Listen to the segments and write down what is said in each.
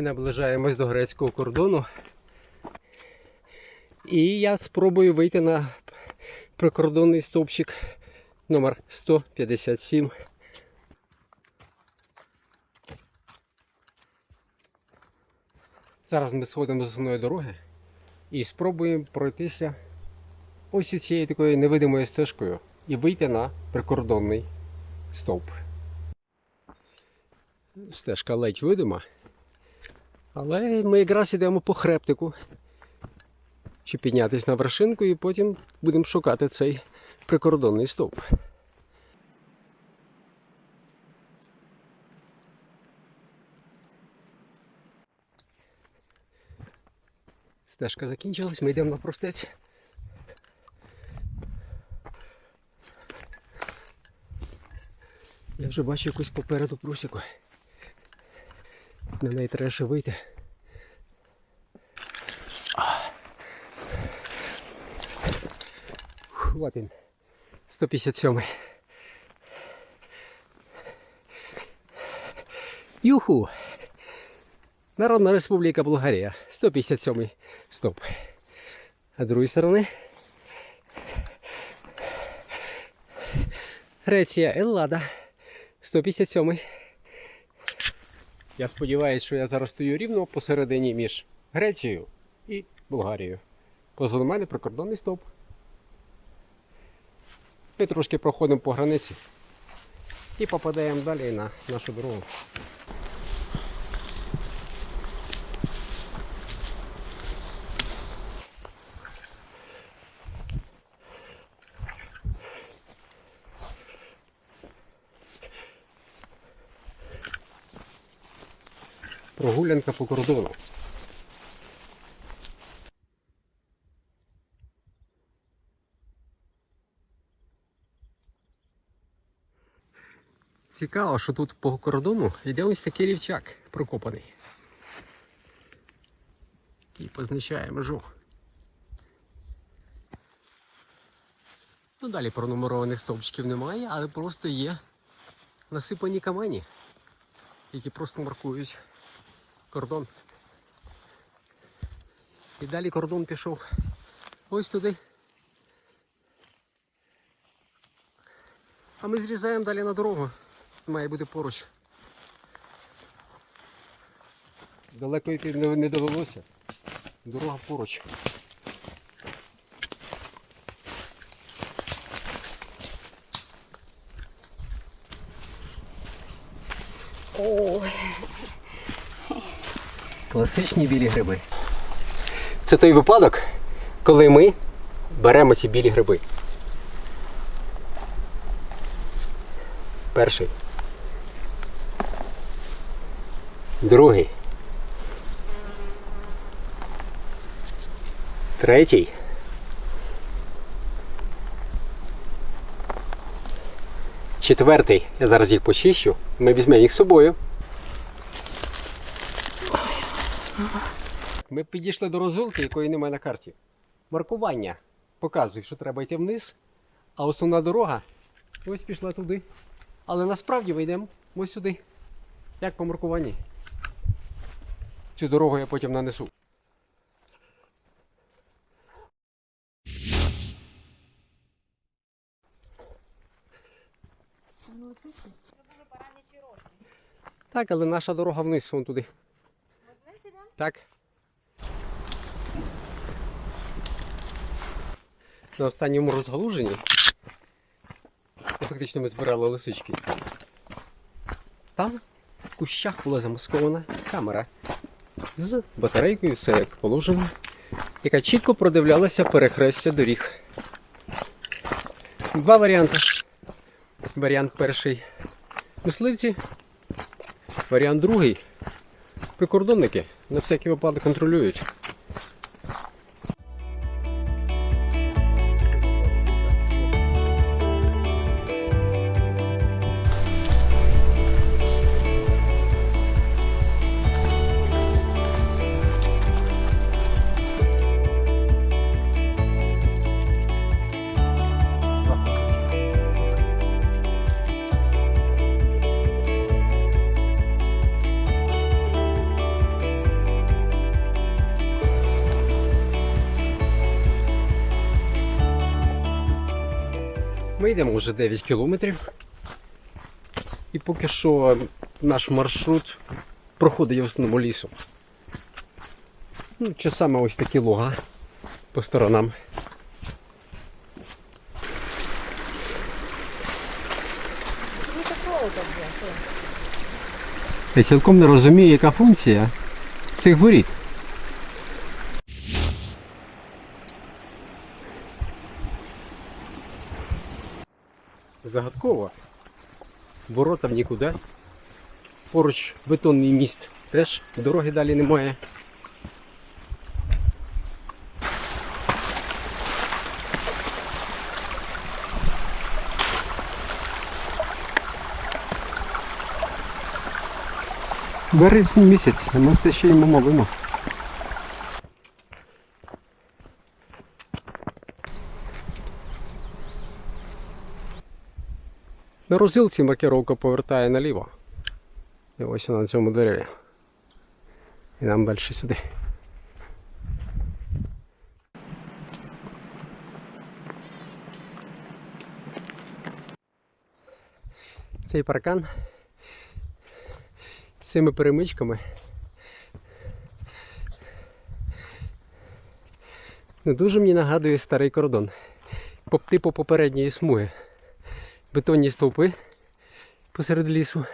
Наближаємось до грецького кордону. І я спробую вийти на прикордонний стовпчик номер 157. Зараз ми сходимо з основної дороги і спробуємо пройтися ось цією такою невидимою стежкою і вийти на прикордонний стовп. Стежка ледь видима, але ми якраз йдемо по хребтику, щоб піднятися на вершинку і потім будемо шукати цей прикордонний стовп. Стежка закінчилась, ми йдемо на простець. Я вже бачу якусь попереду прусіку. На неї треба ще вийти. Вот він. 157. Юху! Народна Республіка Болгарія. 157 стоп. А з другої сторони. Греція Еллада. 157. Я сподіваюся, що я зараз стою рівно посередині між Грецією і Болгарією. Позаду мене прикордонний стовп. Ми трошки проходимо по границі і попадаємо далі на нашу дорогу. Прогулянка по кордону. Цікаво, що тут по кордону йде ось такий рівчак прокопаний. Який позначає межу. Ну, далі пронумерованих стовпчиків немає, але просто є насипані камені, які просто маркують кордон. І далі кордон пішов ось туди. А ми зрізаємо далі на дорогу. Має бути поруч. Далеко йти не, довелося. Дорога поруч. Ой, Класичні білі гриби. Це той випадок, коли ми беремо ці білі гриби. Перший. Другий. Третій. Четвертий. Я зараз їх почищу. Ми візьмемо їх з собою. Ми підійшли до розвилки, якої немає на карті. Маркування показує, що треба йти вниз, а основна дорога ось пішла туди. Але насправді ми йдемо ось сюди. Як по маркуванні. Цю дорогу я потім нанесу. Так, але наша дорога вниз, вон туди. Так. На останньому розгалуженні. Фактично ми збирали лисички. Там в кущах була замаскована камера з батарейкою, все як положено, яка чітко продивлялася перехрестя доріг. Два варіанти. Варіант перший мисливці, варіант другий прикордонники на всякий випадок контролюють. Ми йдемо вже 9 кілометрів. І поки що наш маршрут проходить в основному лісом. Ну, часами ось такі луга по сторонам. Я цілком не розумію, яка функція цих воріт. Загадково. Ворота в нікуди. Поруч бетонний міст теж дороги далі немає. Березень місяць, ми все ще йому молимо. На розділці маркировка повертає наліво. І ось вона на цьому дереві. І нам далі сюди. Цей паркан з цими перемичками. Ну, дуже мені нагадує старий кордон. По типу попередньої смуги. Бетонні стовпи посеред лісу.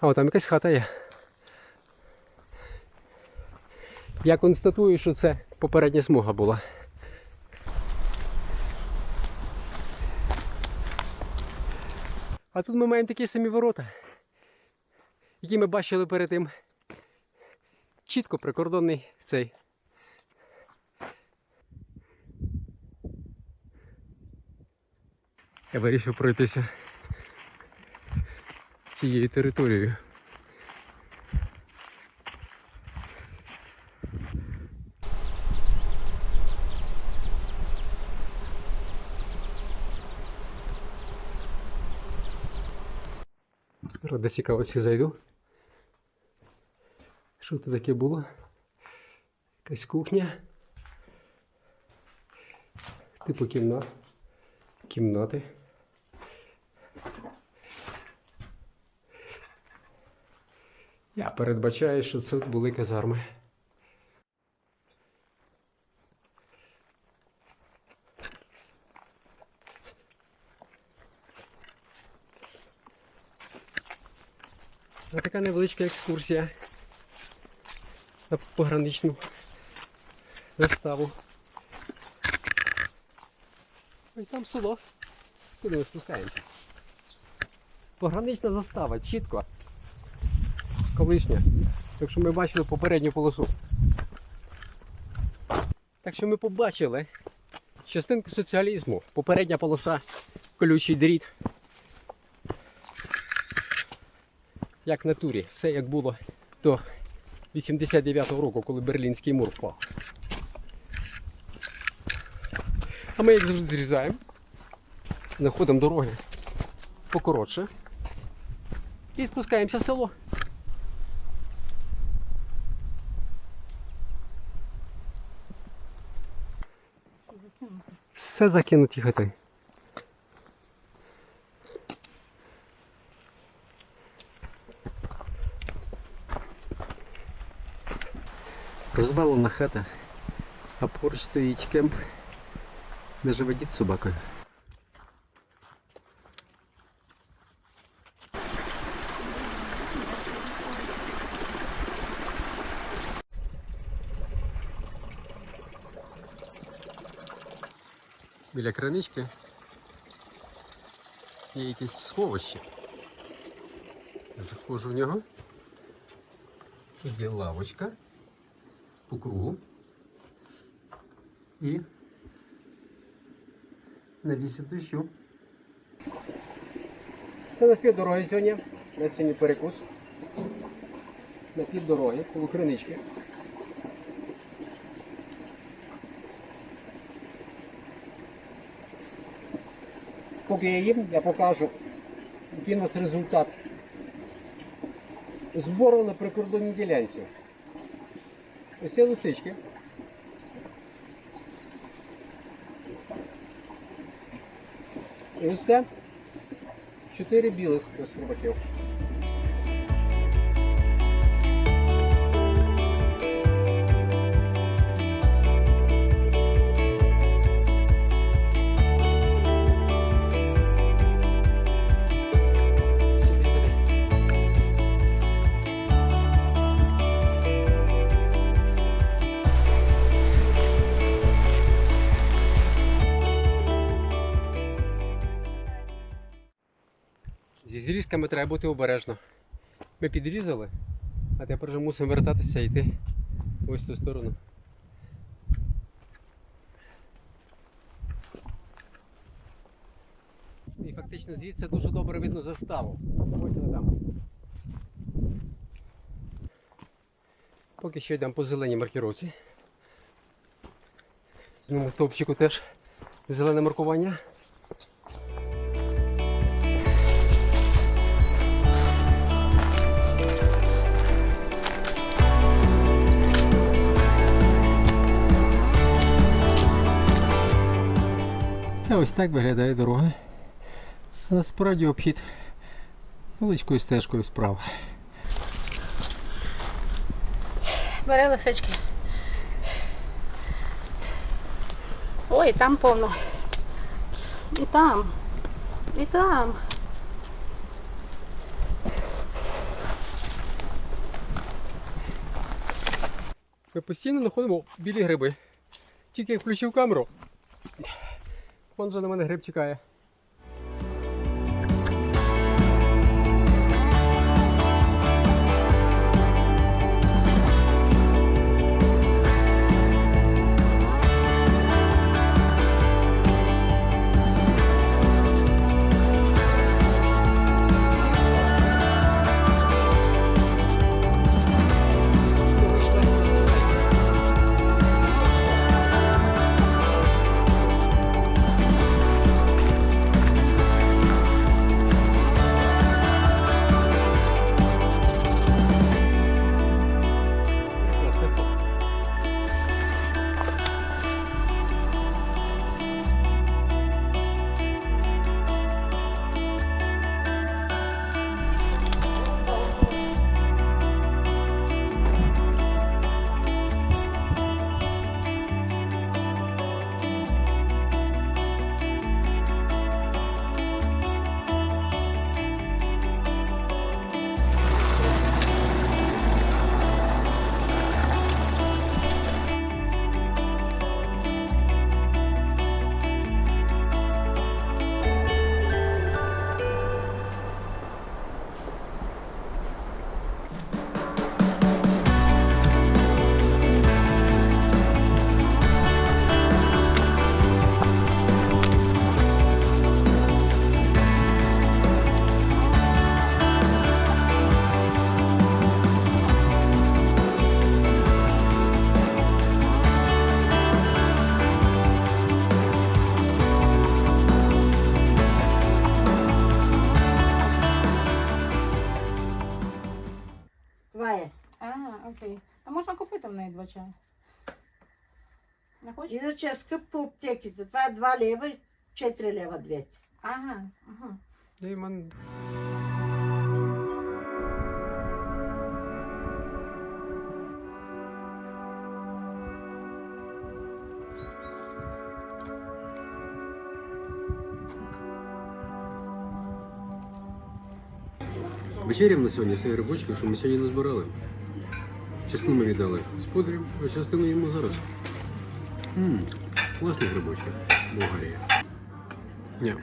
А от там якась хата є. Я констатую, що це попередня смуга була. А тут ми маємо такі самі ворота, які ми бачили перед тим. Чітко прикордонний цей. Я вирішив пройтися цією територією. Ради цікавості зайду. Що це таке було? Якась кухня. Типу кімнат. Кімнати. Я передбачаю, що це були казарми. Така невеличка екскурсія на пограничну заставу. Ось там село. Куди ми спускаємося? Погранична застава, чітко. Колишня. Так що ми бачили попередню полосу. Так що ми побачили частинку соціалізму. Попередня полоса, колючий дріт. Як в натурі. Все як було до 89-го року, коли Берлінський мур впав. А ми як завжди зрізаємо. Знаходимо дороги покоротше. І спускаємося в село. Все закинуті хати. Розвалена хата, а поруч стоїть кемп, де живе дід собакою. Біля кранички є якесь сховище. Я заходжу в нього. Є лавочка по кругу. І навісив дощу. Це на пів дороги сьогодні. У нас сьогодні перекус. На пів дороги, коло кринички. Поки я їм, я покажу, який у нас результат збору на прикордонній ділянці. Ось ці лисички. І ось це чотири білих розхробаків. Зі зрізками треба бути обережно. Ми підрізали, а тепер вже мусимо вертатися і йти ось в ту сторону. І фактично звідси дуже добре видно заставу. Ось там. Поки що йдемо по зеленій маркіровці. В стовпчику теж зелене маркування. Це ось так виглядає дорога. Насправді обхід величкою стежкою справа. Бери лисички. Ой, там повно. І там. І там. Ми постійно знаходимо білі гриби. Тільки як включив камеру. Вон вже на мене гриб чекає. Купити в неї два чая? Не хочеш? Іначе скип по аптеці. За твоя два лева, чотири лева 200. Ага, ага. І в мене Вечерям на сьогодні все грибочки, що ми сьогодні назбирали. Частину ми віддали господарю, а частину їмо зараз. Ммм, класні грибочки. Болгарія. Ні,